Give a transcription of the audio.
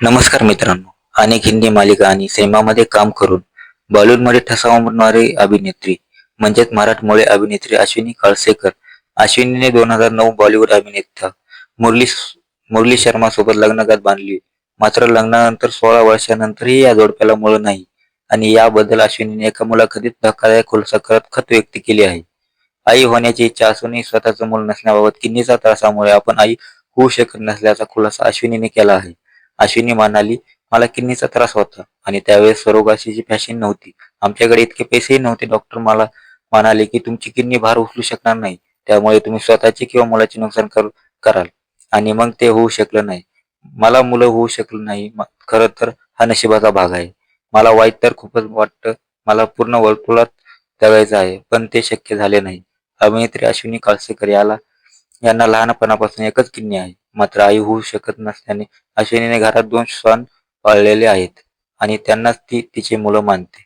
नमस्कार मित्रांनो अनेक हिंदी मालिका आणि सिनेमामध्ये काम करून बॉलिवूडमध्ये ठसा उमटणारी अभिनेत्री म्हणजेच मराठमोळे अभिनेत्री अश्विनी काळसेकर अश्विनीने दोन हजार नऊ बॉलिवूड अभिनेता मुरली मुरली शर्मा सोबत लग्नगात बांधली. मात्र लग्नानंतर सोळा वर्षानंतरही या जोडप्याला मुलं नाही आणि याबद्दल अश्विनीने एका मुलाखतीत धक्कादायक खुलासा करत खत व्यक्त केली आहे. आई होण्याची इच्छा असूनही स्वतःचं मूल नसण्याबाबत किडनीचा त्रासामुळे आपण आई होऊ शकत नसल्याचा खुलासा अश्विनीने केला आहे. अश्विनी म्हणाली मला किडनीचा त्रास होता आणि त्यावेळेस सरोगाशीची फॅशन नव्हती आमच्याकडे इतके पैसेही नव्हते डॉक्टर मला म्हणाले की तुमची किडनी भार उचलू शकणार नाही त्यामुळे तुम्ही स्वतःचे किंवा मुलाचे नुकसान कर कराल आणि मग ते होऊ शकलं नाही. मला मुलं होऊ शकलं नाही म- खरं तर हा नशिबाचा भाग आहे. मला वाईट तर खूपच वाटतं मला पूर्ण वर्तुळात जगायचं आहे पण ते शक्य झाले नाही. अभिनेत्री अश्विनी काळसेकर याला यांना लहानपणापासून एकच किडनी आहे. मात्र आई होऊ शकत नसल्याने अश्विनीने घरात दोन श्वान पाळलेले आहेत आणि त्यांनाच ती तिची मुलं मानते.